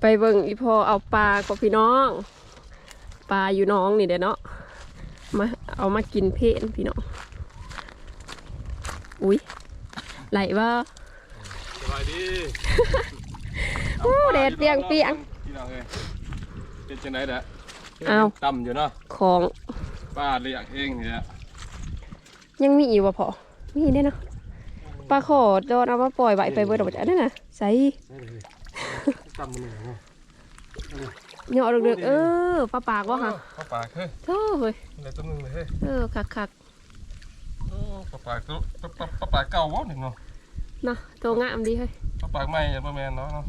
ไปเบิ่งอีพอเอาปลากับพี่น้อง ปลาอยู่น้องนี่เด้อเนาะมาเอามากินเพนพี่น้องอุ้ยไหลว่าสบายดีอู้แดดเปรียงเปียงพี่น้องเอ้ยเป็นจังได๋ล่ะอ้าวต่ำอยู่เนาะของป้าเลี้ยงเองนี่แหละยังมีอีกวะพอมีได้เนาะปลาขอโดนเอามาปล่อยไว้ไปเบิดออกจากนั่นน่ะใส่ ต่ำมันนี่เนาะเหยาะเด็กๆเออปลาปากวะค่ะป้าปากเฮ้ยโธ่เฮ้ยได้ตัวหนึงเลยเฮ้ยเออคักคักโอ้ป้าปากตัวป้าป้าป้าปากเก่าบ่นี่เนาะๆเนาะตัวงามดีเฮ้ยป้าปากใหม่ยังบ่แม่นเนาะเนาะ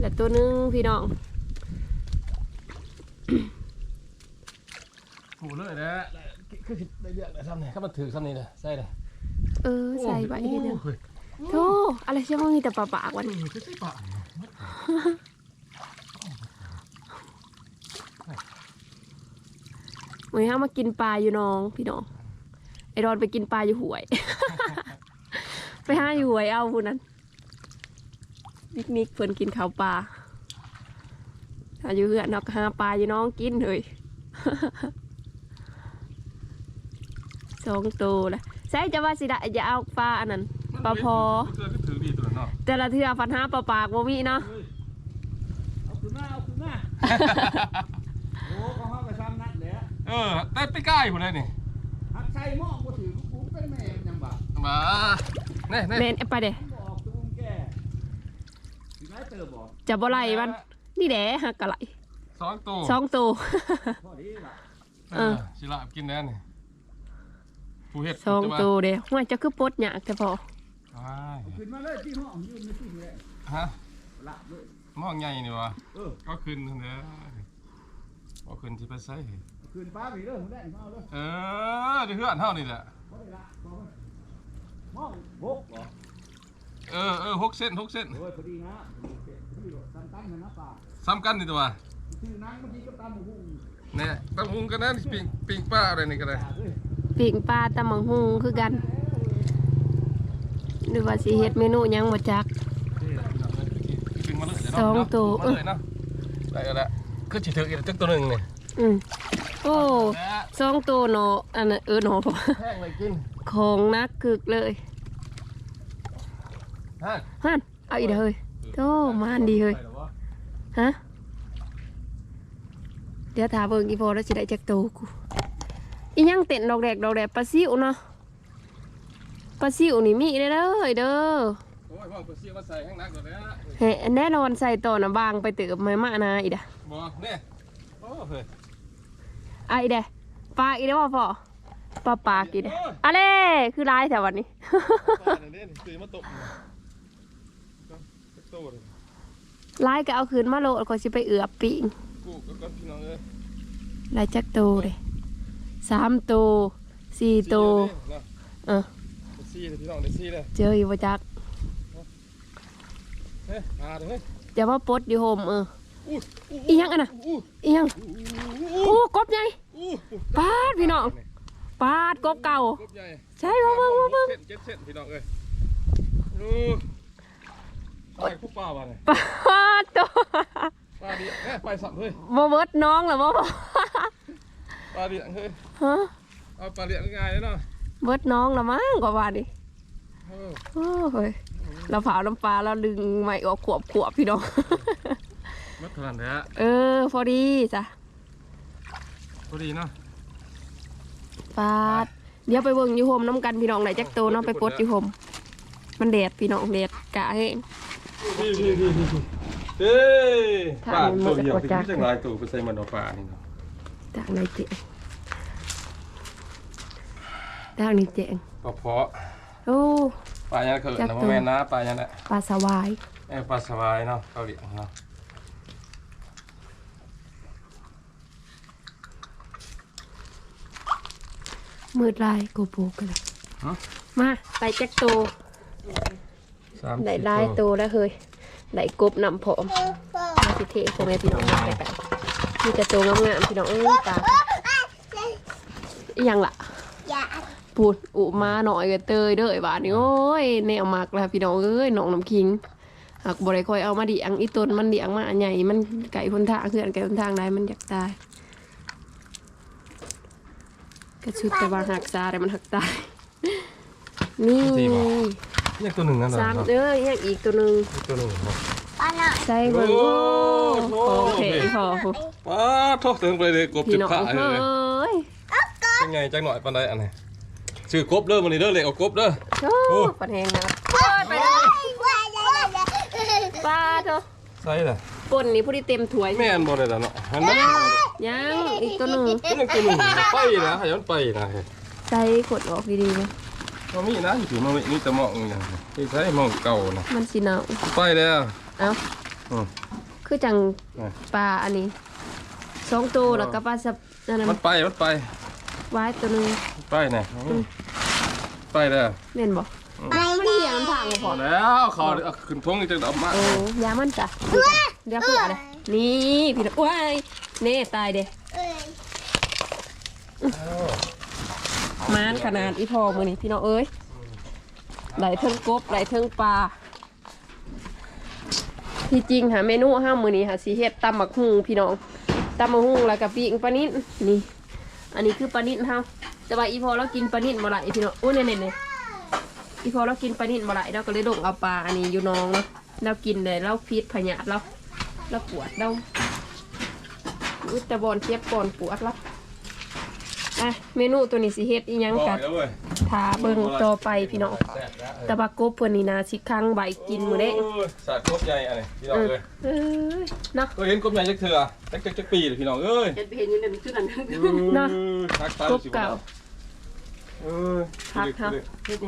และตัวหนึงพี่น้องหูเลยนะคือสิได้เลือกได้ซ้ำนี่ถ้ามันถือซ้ำนี่น่ะใส่เลยเออใส่ไว้ให้เดียว โอ้ยโธ่อะไรใช่ว่ามีแต่ปลาปากวะนี่คือใส่ปากันนี้เรามากินปลาอยู่น้องพี่น้อง ไอรอนไปกินปลาอยู่หวย ไปห้าอยู่หวยเอาพูนนั้นปิกนิกเพิ่นกินข้าวปลาอายู่เหือนนอกหาปลาอยู่น้องกินเลยสองตัวละใช่จะว่าสิได้จะเอาปลาอันนั้น ลาพอเสื้อคือถือดีตัวเนาะแต่ละเทือฟันห้าปลาปากบ่มีเนาะ เอาขึ้นมาเอาขึ้นมาโอ้ก็ห้องไปซ้ำนัดแหละเออได้ไปใกล้พุ่นเลยนี่หักใส่หม้อบ่ถือกูเป็นแม่ยังบ่มาแน่แน่เมนเอาไปเด้มันบอกตุ้มแก่สิไรเติบบ่จะบ่ไล่มัน นี่แหละหักกะไหลสองตัวสองตัว พอดีล่ะเออสิละกินแน่นี่ผู้เฮ็ดสองตัวเด้ว่าจะคือปลดหยากแต่พอ ว้ายเอาขึ้นมาเลยที่ห้องยืนในที่แหละฮะละเลยมองใหญ่นี่วะเออก็ขึ้นนั่นแหละก็ขึ้นสิไปใส่เอาขึ้นป้าไปเด้อผมได้เอาเลยเออเดี๋ยวเฮือนเฮานี่แหละ บ่ได้ละบ่ได้หม้องบกบ่เออเออหกเส้นหกเส้นโอ้ยพอดีนะพอดีตั้งตั้งๆนะป้าซ้ำกันนี่ตัวชื่อนังเมื่อกี้ก็ตามหมูหุ้งเนี่ยตั้งมุงกันนั่นปิงปิงป้าอะไรนี่ก็ได้จ่าเลย ปิ่งปลาตำมังหุงคือกัน หรือว่าสิเฮ็ดเมนูหยังบ่จักปิงมาเลยเดี๋ยวสองเนาะตัว มาเลยเนาะได้แล้วละคือสิถืออีกจักตัวหนึงนี่อืมโอ้และสองตัวเนาะอันนั้นเออเนาะแห้งเลยกินของนักกึกเลยฮะฮั่นเอาอีกเด้อเฮ้ยโธ่มานดีเฮ้ยไปแล้ววะฮะ เดี๋ยวถาเบิ่งอีพอแล้วสิได้จักโตวกูอีหยังเต้นดอกแดกดอกแดกปลาซิวเนาะ ปลาซิวนี่มีเด้อเด้อเฮ้ยเด้อโอ้ยว่างไปเสียมาใส่แห้งนักก่อนแล้วเฮ้แน่นอนใส่ต่อนะบางไปเติบไม่มานาอีดะบ่เนี่ยโอ้เฮ้ยอะอีเดะปลาอีเดะว่าพอปลาปากอีเดะอะไรคือร้ายแถววันนี้ป้าเนี่ยเด่นซื้อมาตกก็จักตัวเลยร้ายก็เอาคืนมาโลดก็สิไปเอือบปิงกูก็ก็พี่น้องเอ้ยลายจักโตวเลยสามโตวสี่โตวเออได้ ซี่เลยพี่น้องได้ซี่เลยเจออยู่บ่จักเฮ้ยมาเด้อเฮ้ยจะว่าปลดอยู่โฮมเอออู้อีหยังอะน่ะอู้อีหยังอู้โอ้กบใหญ่อู้ปาดพี่น้องปาดกบเก่ากบใหญ่ใช่มาเบิ่งมาเบิ่งเส้นเจ็ดเส้นพี่น้องเอ้ยดูไปผู้ป่าบ้าเนี่ยปาดตัวปลาเดียเอ้ยไปสับเฮ้ยบ่เบิดน้องเหรอบ่ปลาเดียเฮ้ยฮะเอาปลาเดียง่ายๆเลยเนาะ เบิดน้องละมั้งกว่าว่าดิเออโอ้ยเราเผาน้ำปลาเราดึงไม่ออกขวบขวบพี่น้องมัดเท่านั้นแหละเออ พอดีจ้ะพอดีเนาะปาด เดี๋ยวไปเบิ่งอยู่โฮมน้ำกันพี่น้องไหนจักโตเนาะไปปลดอยู่โฮมมันแดดพี่น้องแดดกะเฮงนี่นี่นี่นี่เฮ้ยถ้าปลามันตัวเดียวหมดไปจากที่จังไรตัวไปใส่มันเอาปลานี่เนาะจากไหนเจ๊ง ทางนี้เจ๊งปลาเพาะโอ้ปลายังเขินจักนะตัวแม่นนะปลายังแหละปลาสวายไอ้ปลาสวายเนาะเขาเลี้ยงเนาะมืดลายโกโปกันเลยฮะมาไปจักโตสามได้สี่ลายตัโตแล้วเฮ้ยได้กบนำผอมมาสิเทพ่อแม่พี่น้องมาไปกันมีแต่โตงามๆพี่น้องเอ้ยปลาอีหยังล่ะอย่า ปูดอุมาหน่อยก็เตยเด้อไอ้บาดนี่โอ้ยแนวมากแล้วพี่น้องเอ้ยน้องน้ำคิงหากบ่ได้คอยเอามาเดียงอีต้นมันเดียงมาอันใหญ่มันไก่คนทางเพื่อนไก่คนทางได้มันอยากตายกระชุดแต่ว่าหักซาแต่มันหักตายนี่เรียกตัวหนึ่งนั่นเหรอสามเอ้ยยังอีกตัวหนึ่งตัวหนึ่งบ่ป้าหน่อยใส่เบิ่งโอ้โอ้โหโอเคพอพอว้าโทษถึงไปเลยกบพี่จิบน้องขาเอเลย้ยเป็นไงจังหน่อยปานใดอันนี้ ชื่อกบเด้อมันนี่เด้อเลยเอากบเด้อ โอ้ปัดแหงนะไปเลยป้าเถอะใส่ล่ะปนนี่ผู้ที่เต็มถ้วยแม่นบ่ได้ล่ะเนาะหันมายังอีกตัวหนึ่งตัวหนึงตัวหนึงไปนะให้มันไปนะใส่ขดออกดีๆเลยบ่มีนะอยู่มันมีแต่หมองอย่างที่ใช้หมองเก่านะมันสีหนาวไปแล้ว เอ้าอืม คือจังอะ ปลาอันนี้สองตัวแล้วก็ปลาสับนั่นน่ะมันไปมันไปไว้ตัวหนึ่ง ไปเนี่ยไปแล้วเม่นบอกมันเหี่ยมันพังบ่พพออแล้วเขาเอาขึ้นทงนี่จะเอามาโอ้ยามันจ้ะเดี๋ยวเพื่ออะไรนี่พี่น้องว้ายเน่ตายเด้มานขนาดอีพอมือนี่พี่น้องเอ้ยไหลเทิงกบไหลเทิงปลาที่จริงหาเมนูห้ามมือนี้หาสีเฮ็ดตำหมักฮุงพี่น้องตำหมักฮุงแล้วกับปีกปลานิ่นนี่ อันนี้คือปลานิ่นเฮาแต่ว่าอีพอเรากินปลานิ่นบ่ไหลายพี่น้องอุ้ยเนี่ยเนี่ยอีพอเรากินปลานิ่นบ่ไหลายเราก็เลยลงเอาปลาอันนี้อยู่น้องเนาะเรากินเลยเราพิษพยาธิเราเราปวดเราอุ้ยแต่บอลเจ็บบอลปวดเรา อะเมนูตัวนี้สิเฮ็ดอีหยังบอกกันแล้วเว้ยทาเบิ่งต่อไปพี่น้องแต่ว่ากบเพิ่นนี่นะสิครั้งใบกินมื้อเด้โยสาดกบใหญ่อะไรพี่น้องเอ้ยเอ้ยเนาะเคยเห็นกบใหญ่จักเถื่อจักจักจักปีเลยพี่น้องเอ้ยเห็นเห็นอยู่ในมันคือนั่นเนาะทักทายกบเก่าเออพักครับ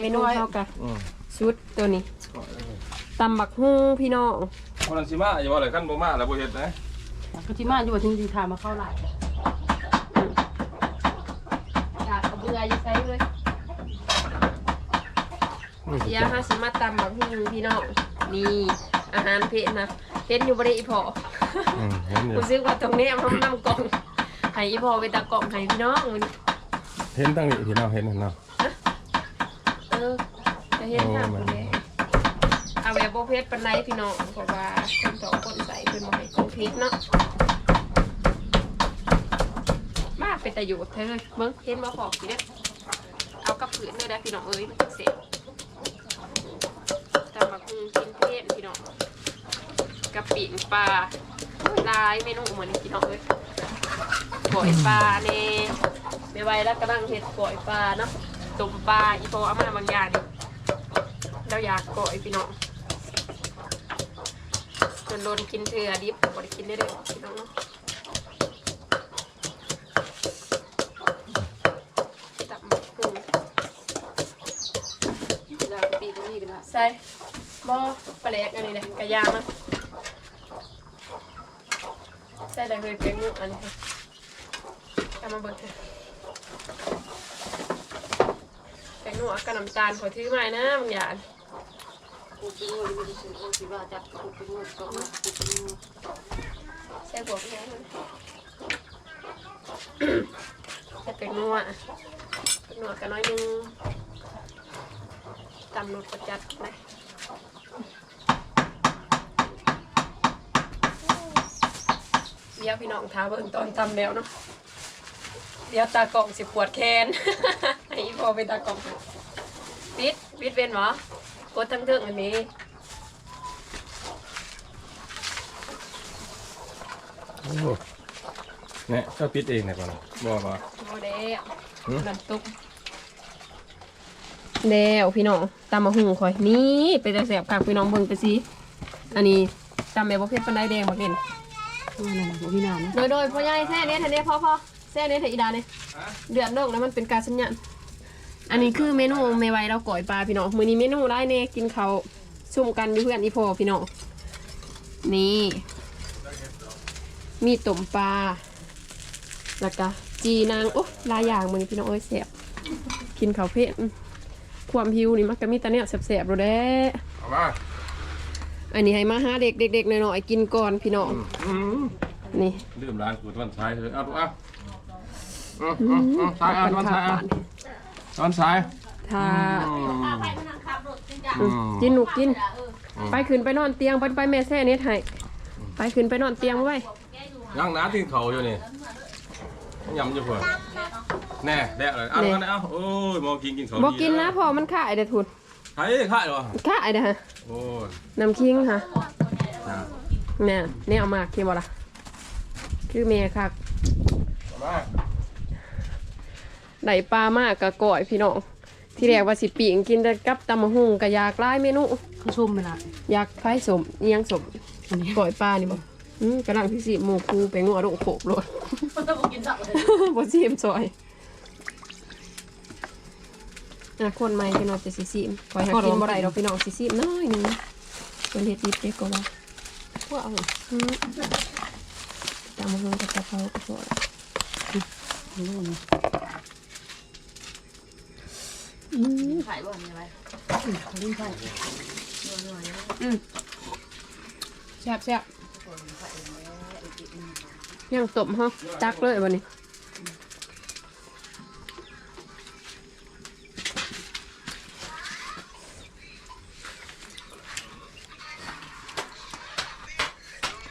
เมนูเฮากันอืมชุดตัวนี้ตำบักฮุ้งพี่น้องคนนั้นสิมาอย่าว่าอะไรขั้นบ่มาแล้วบ่เฮ็ดนะก็ที่มาอยู่ว่าทิ้งดีทามาเข้าหลาย อยากเอาเบื่ออยู่ใส่เลยเดี๋ยวหาสิมาตำบักฮุ้งพี่น้องนี่อาหารเพชนะเพชอยู่บ่ได้อีพออืมเห็นอยู่รู้สึกว่าตรงนี้มันนำกล่องให้อีพอไปตากล่องให้พี่น้องมื้อนี้เห็นตั้งนี่พี่น้องเห็นเนาะเออจะเห็นทางคนเด้เอาแบบบ่เพชรปานใดพี่น้องเพราะว่าคนสองคนใส่เพิ่นบ่ให้ของเพชรเนาะมาเป็นตะอยู่เธอเบิ่งเห็นบ่พอสิเด้อเอา กับผืนเลยได้พี่น้องเอ้ยมันจะเสร็จตำบักหุ่งกินเพชรพี่น้องกับปีนปลาลายเมนูเหมือนพี่น้องเอ้ยปล่อยปลาเน่ไม่ไหวแล้วกำลังเห็ดปล่อยปลาเนาะตุ่มปลาอีโปเอามาบางอย่างนี่เราอยากปล่อยพี่น้องจนโดนกินเถื่อดิบบ่ได้กินได้เลยพี่น้องเนาะตับหมูกุ้ง เวลาปี ใส่บ่ปลาแหลกอันนี้เลยกระยางนใส่ได้เลยเป็นงูอันนี้ค่ะเอามาเบิดค่ะแป้งนัวกับน้ำตาลขอถือมานะบางอย่างกูเป็นงูไม่ได้ซื้อโอ้สิว่เป็นงูก็มากูเป็นงูใส่หัวแค่นั้นใส่แป้งนัวแป้งนัวกันน้อยหนึงำนุดประจัดนะเดี๋ยวพี่น้องท้าเบิ่งตอนตำแล้วเนาะเดี๋ยวตากล่องสิปวดแขนให้อีพอเป็นตากล่องปิดปิดเป็นหรอกดทั้งเทิงอันนี้โอ้เนี่ยเจ้าปิดเองเนี่ยก่อนบ่บ่โมเดลหือน้ำตุ๊ก แล้วพี่น้องตำมะหุงคอยนี่เป็นแต่แสบคักพี่น้องเบิ่งไปสิอันนี้ตำแบบบ่เผ็ดปานใดแดงบ่เห็นนั่นน่ะบ่มีน้ำนะโดยโดยพ่อใหญ่แซ่เนี้ยทันเนี้ยพ่อพ่อแซ่เนี้ยเถอะอีดาเนี่ยเดือดโลกแล้วมันเป็นการสัญญาณอันนี้คือเมนูเมไว้เราก่อยปลาพี่น้องมื้อนี้เมนูได้เน่กินเขาวซุ่มกันอยู่เพื่อนอีพอพี่น้องนี่มีต้มปลาแล้วก็จีนางโอ้หลายอย่างมื้อนี้พี่น้องเอ้ยแซ่บกินข้าวเผ็ด ความหิวนี่มันก็มีแต่เนี่ยแซ่บๆโลดแด้เอามาอันนี้ให้มาหาเด็กเด็กๆหน่อยๆกินก่อนพี่น้องอืมนี่ดื่มร้านกูตะวันซ้ายเถอะเอาดูเอาอืมอืมอืมซ้ายเอาตะวันซ้ายเอาตะวันซ้ายถ้าอืมอืมกินหนูกินอืไปขึ้นไปนอนเตียงไปไปแม่แซ่เน็ตให้ไปขึ้นไปนอนเตียงไว้ย่างน้ำที่เขาอยู่นี่ยำอยู่เพื่อน แน่แดะเลยเอ้าวนั่นเอ้าโอ้ยมองกินกินเขาบ่กินนะพอมันขายเด้อทุนใช่ข้าเหรอขายเด้อฮะโอ้ยน้ำคิงค่ะนะเนี่ยเนี่ยเอามากคือบ่ล่ะคือเมียคักมาได้ปลามากกะก่อยพี่น้องที่แรกว่าสิปีงกินแต่กับตำมะฮุ่งก็อยากหลายเมนูเขาชุ่มไปละอยากไฟสมอิหยังสมก่อยปลานี่บ่อืมกำลังที่สิหมูคูไปงัวโดกโขบโลดต้องกินสับเลยบ่ซีมซอย อะคนใหม่พี่น้องจะสิซีมปล่อยให้กินบ่ได้ดอกพี่น้องสิซีมน้อยหนึงเป็นเฮ็ดดิบเด็กก็ว่าพวกเอาอืมตำมะฮุ่งกับกะเพราก็พอละอืมขายบ่มีอะไรแซ่บแซ่บยังสมฮะตักเลยวันนี้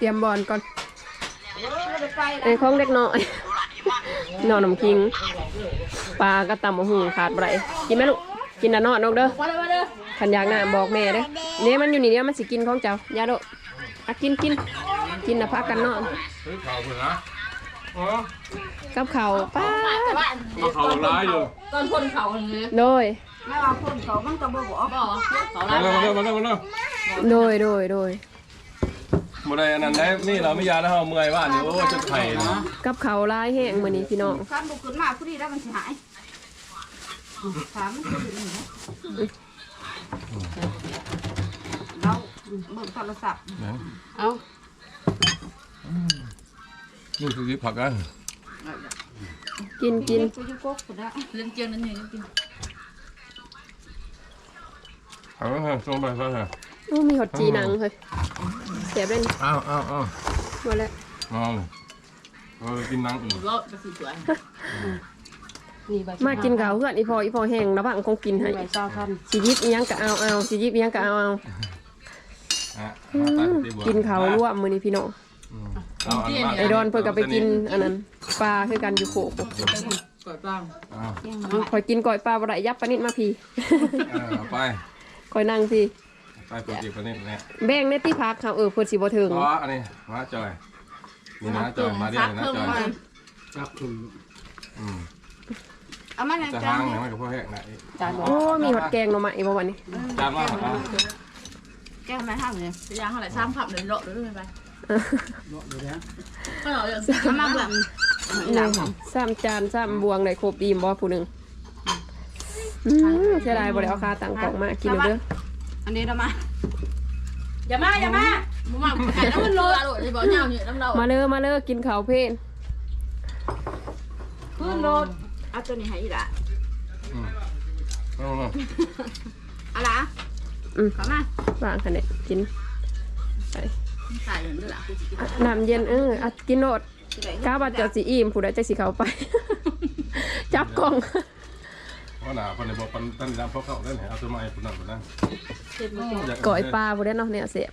ตรียมบอลก่อนไอ้ของเล็กน้อยนอนน้ำคิงปลากระตำมะหูขาดบ่ไรกินไหมลูกกินนะนอนนกเด้อมาเลยมาเลยขันอยากน้ำบอกแม่เด้อเนี่ยมันอยู่นี่เดียวมันสิกินของเจ้าอยาโดะอะกินกินกินนะพักกันนอนเฮ้ยเขาเพื่อนนะอ๋อกับเขาวป้าดเอาเขาร้ายอยู่ตอนคนเขาเลยโดยไม่ว่าคนเขามันก็บ่บอกบ่เขามาไล่เร็วมาเร็วมาเร็วมาเร็วโดยโดยโดย บ่ได้อันนั้นได้นี่เราไม่ยานะเฮาเมื่อยว่านี่โอ้ยจุดไข่นะกับเขาวร้ายแห้งมื้อนี้พี่น้องคันบุกขึ้นมาผู้ดีแล้วมันสิหายถามมันคือนี่นะเราเบิ่งโทรศัพท์นะเอานี่คือที่ผักอะกินกินกูจะกกกูได้เรื่องเจียงนั่นเองกินเอาฮะส่งไปซะฮะอู้มีหดจีหนังเฮ้ย เสียบเล่นอ้าวอ้าวอ้าวมาแล้วมาเลยเรากินนังอีกรอบไปสิสวยมากินข้าวเพื่อนอีพออีพอแห้งระหว่างคงกินให้ใบเศร้าท่านสิหยิบอีหยังก็เอาเอาสิหยิบอีหยังก็เอาเอาอะอืมาตัดมที่บัวกินข้าวร่วมมื้อนี้พี่น้องอืมเอาอันนั้นมาไอดอนเพิ่นก็ไปกินอันนั้นปลาคือกันอยู่โขกเปิดบ้างอ้าวคอยกินก่อยปลาบ่ได้ยับปลานิดมาพี่ เออเอาไปคอยนั่งพี่ ไปเปิดอีกคนนี้เนี่ยแบ่งในที่พักเขาเออเพิ่นสิบ่ถึงอ๋ออันนี้มาจอยนี่นะจอยมาเรียกนะจอยจับคุณอืมเอามาจะจาห้านงอย่างไรกับพวกแหกนะจานโอ้มีหอดแกงหน่อไม้บ่วันนี้จานว่าเอาแก้วไม่ห้ามเลยยางเท่าไหร่ซ้ำขับเลยเลาะเลยไม่ไปเนาะเดี๋ยวนะก็เราอย่างเอามาแบบนี่สามจานสามบวงได้ครบอิ่มบ่ผู้หนึงอืมเสียดายบ่ได้เอาคาตั้งกล่องมากินเด้ออั นนี้เรามา อย่ามาอย่ามามึงมาไก่แล้วมันโลอะโลที่บอกเงาเนี่ยน้ำเรามาเด้อมาเด้อกินข้าวเพลนขึ้นรถเอาตัวนี้ให้อีละเอาเอาเอาละอืมเข้ามาวางคั่นเด้กินไปใส่อย่างนี้แหละอะน้ำเย็นเอออะกินโนดกาบัดเจะสิอิ่มผู้ใดจะสิเข้าไป จับกล่องเพราะ หนาคนในบอกคนตั้งดำเพราะเขาได้ไหนเอาตัวไม้คนนั้นคนนั้นก่อยปลาผู้ใดเนาะเนี่ยเสียบ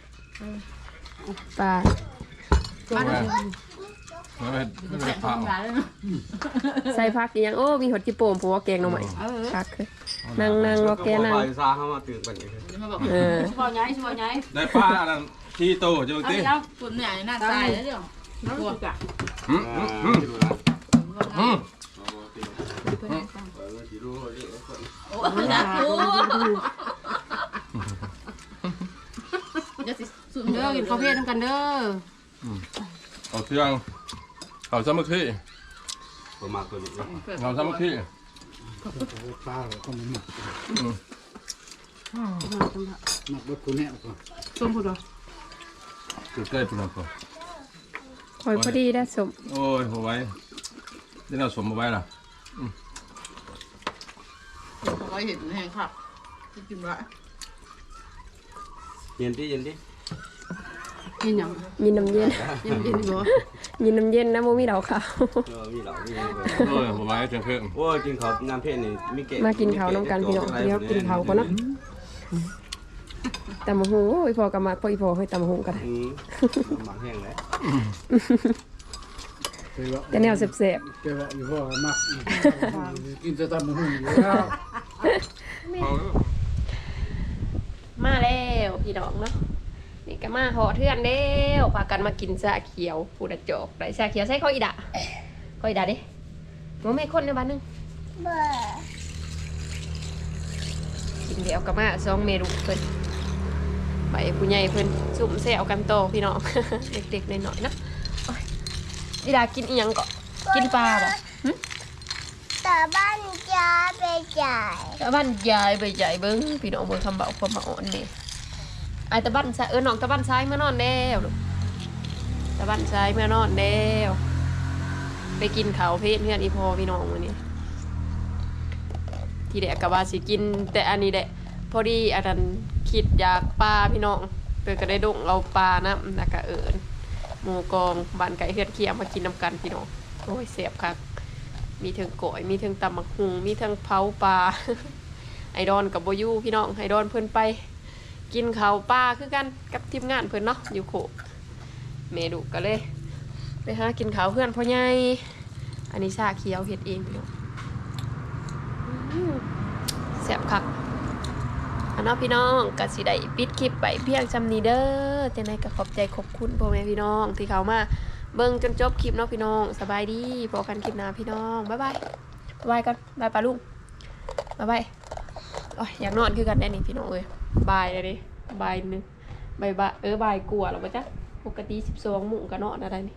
ปลามาไม่ไม่ไม่ได้ผ่าร้านเลยเนาะใส่ผักอีหยังโอ้มีหอดจิโป่มผัวาแกงหน่อไม้เออคักคือนั่งนั่งรอแกนั่งไปซาเข้ามาตื่นกันอีกจะมาบอกเออสบายไงสบายไงได้ป้าอันนั้นที่โตจังเอาตีเดี๋ยวฝุ่นเนี่ยหน้าตายแล้วเดี๋ยวน้ำสุกอะอืมอืมอืม อืมโอ้ยนะโอ้จะสิสุดเด้อกินข้าวเพลน้ำกันเด้อเอาเที่ยงเอาสามัคคีประมาณตัวนี้นะเอาสามัคคีปลาเราก็ไม่หมักอืมหมักเบดคุณแน่ก่อนส้มผุดเหรอจุดใกล้ปุ่นก่อนคอยพอดีได้สมโอ้ยเอาไว้ได้เราสมเอาไว้ล่ะ เขาก็เห็นแห้งครับจะกินละเย็นดิเย็นดิกินหยังยินน้ำเย็นกินกินบ่ยินน้ำเย็นนะโมมีดาวขาว เออมีเหล่ามีโอ้ยเอาไว้จังเครื่องโอ้ยกินเขาน้ำเพชรนี่มีเกมากินข้าวน้ำกันพี่น้องเดี๋ยวกินข้าวก่อนเนาะตำมะฮงโอ้ยพอกำมาพออีพอให้ตำมะฮงกันอืมหมักแห้งเลย แต่แนวเสบแกว่าอยู่ว่ามักกินจะทำหุ่นอยู่แล้วมาแล้วพี่น้องเนาะนี่ก็มาหอเทือนเด้วพากันมากินชาเขียวผู้ดจอกได้ชาเขียวใส่ข้าวอีดะข้าวอีดะด้หมูแม่คนในบ้านนึงกินเดี๋ยวก็มาสองเมนูเพิ่นไปผู้ใหญ่เพิ่นสุ่มแซวกันโตพี่น้องเด็กๆหน่อยๆนะ อีดากินอีหยังก็กินปลาบ่หึแต่บ้านจะไปจ่ายตะบ้านยายไปใหญ่เบิ้งพี่น้องเบิ้งคำเบาความมาอ่อนนี่ไอตะบ้านซ้ายเออน้องตะบ้านซ้ายเมื่อนอนแล้วลูกตะบ้านซ้ายเมื่อนอนแล้วไปกินข้าวเพชรเพื่อนอีพอพี่น้องวันนี้ที่แดกกับว่าสิกิน แต่อันนี้แหละพอดีอันนั้นคิดอยากปลาพี่น้องเปิดก็ได้ดงเอาปลานะแล้วก็เอิญ หมูกองบานไก่เฮือดเคียงมากินน้ำกันพี่น้องโอ้ยเสียบคักมีถึงก๋อยมีถึงตำมักหุงมีถึงเผาปลาไอดอนกับโบยูพี่น้องไอดอนเพิ่อนไป กินข้าวปลาคือกันกับทีมงานเพิ่อนเนาะอยู่โขเมดูก็เลย ไปหากินข้าวเพื่อนพ่อใหญ่อันนี้ชาเขียวเฮ็ดเองพี่น้องแซ่บคัก เนาะพี่น้องก็สิได้ปิดคลิปไปเพียงจำนี้เด้อจังไดก็ขอบใจขอบคุณพ่อแม่พี่น้องที่เขามาเบิ่งจนจบคลิปเนาะพี่น้องสบายดีพบกันคลิปหน้าพี่น้องบ๊ายบายบ๊ายบายก่อนบ๊ายบายลุงบ๊ายบายโอ้ยอยากนอนคือกันแน่นี่พี่น้องเอ้ยบายเลยดิบายหนึงบายบายเออบายกลัวหรอปะจ๊ะปกติสิบสองหมุ่งก็นอนอะไรนี่